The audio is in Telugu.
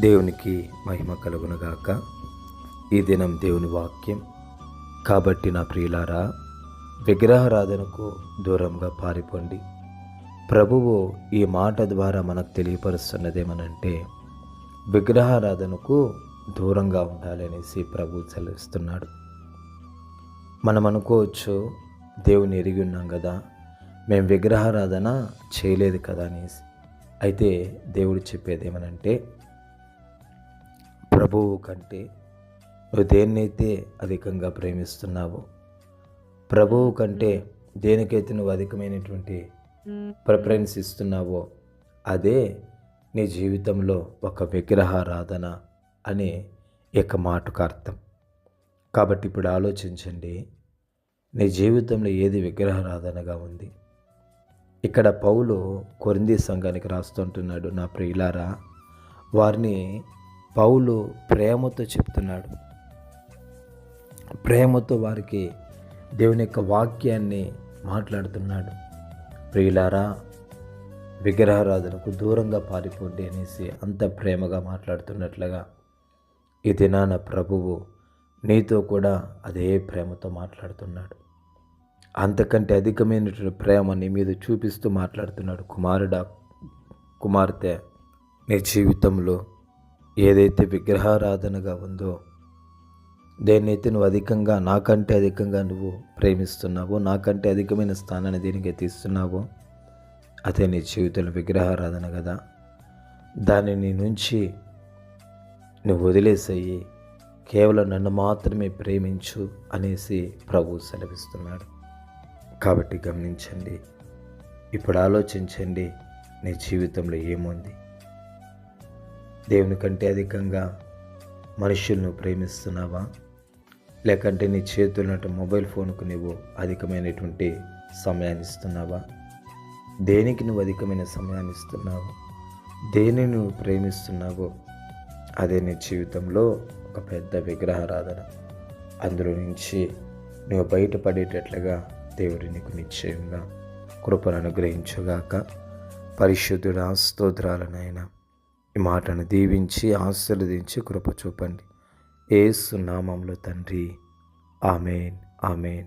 దేవునికి మహిమ కలుగునుగాక. ఈ దినం దేవుని వాక్యం. కాబట్టి నా ప్రియులారా విగ్రహారాధనకు దూరంగా పారిపోండి. ప్రభువు ఈ మాట ద్వారా మనకు తెలియపరుస్తున్నదేమనంటే విగ్రహారాధనకు దూరంగా ఉండాలనేసి ప్రభు చెల్లిస్తున్నాడు మనం అనుకోవచ్చు దేవుని ఎరిగి ఉన్నాం కదా మేము విగ్రహారాధన చేయలేదు కదా అనేసి. అయితే దేవుడు చెప్పేది ఏమనంటే ప్రభువు కంటే నువ్వు దేన్నైతే అధికంగా ప్రేమిస్తున్నావో ప్రభువు కంటే దేనికైతే నువ్వు అధికమైనటువంటి ప్రిఫరెన్స్ ఇస్తున్నావో అదే నీ జీవితంలో ఒక విగ్రహారాధన అనే యొక్క మాటకు అర్థం. కాబట్టి ఇప్పుడు ఆలోచించండి నీ జీవితంలో ఏది విగ్రహారాధనగా ఉంది? ఇక్కడ పౌలు కొరింది సంఘానికి రాస్తుంటున్నాడు నా ప్రియులారా వారిని పౌలు ప్రేమతో చెప్తున్నాడు. ప్రేమతో వారికి దేవుని యొక్క వాక్యాన్ని మాట్లాడుతున్నాడు. ప్రియులారా విగ్రహారాధనకు దూరంగా పారిపోండి అనేసి అంత ప్రేమగా మాట్లాడుతున్నట్లుగా ఈ దినాన ప్రభువు నీతో కూడా అదే ప్రేమతో మాట్లాడుతున్నాడు. అంతకంటే అధికమైనటువంటి ప్రేమ నీ మీద చూపిస్తూ మాట్లాడుతున్నాడు కుమారుడా కుమార్తె నీ జీవితంలో ఏదైతే విగ్రహారాధనగా ఉందో దేన్నైతే నువ్వు అధికంగా నాకంటే అధికంగా నువ్వు ప్రేమిస్తున్నావో నాకంటే అధికమైన స్థానాన్ని దీనికి తీస్తున్నావో అదే నీ జీవితంలో విగ్రహారాధన కదా. దాన్ని నీ నుంచి నువ్వు వదిలేసయ్యి కేవలం నన్ను మాత్రమే ప్రేమించు అనేసి ప్రభు సెలవిస్తున్నాడు. కాబట్టి గమనించండి. ఇప్పుడు ఆలోచించండి నీ జీవితంలో ఏముంది? దేవుని కంటే అధికంగా మనుషులను ప్రేమిస్తున్నావా? లేకంటే నీ చేతులున్నట్టు మొబైల్ ఫోన్కు నువ్వు అధికమైనటువంటి సమయాన్ని ఇస్తున్నావా? దేనికి నువ్వు అధికమైన సమయాన్ని ఇస్తున్నావు? దేని నువ్వు ప్రేమిస్తున్నావో? అదే నీ జీవితంలో ఒక పెద్ద విగ్రహారాధన. అందులో నుంచి నువ్వు బయటపడేటట్లుగా దేవుడు నీకు నిశ్చయంగా కృపను అనుగ్రహించుగాక. పరిశుద్ధుడు స్తోత్రాలనైనా ఈ మాటను దీవించి ఆశీర్వదించి కృప చూపండి. ఏసు నామంలో తండ్రి. ఆమెన్. ఆమెన్.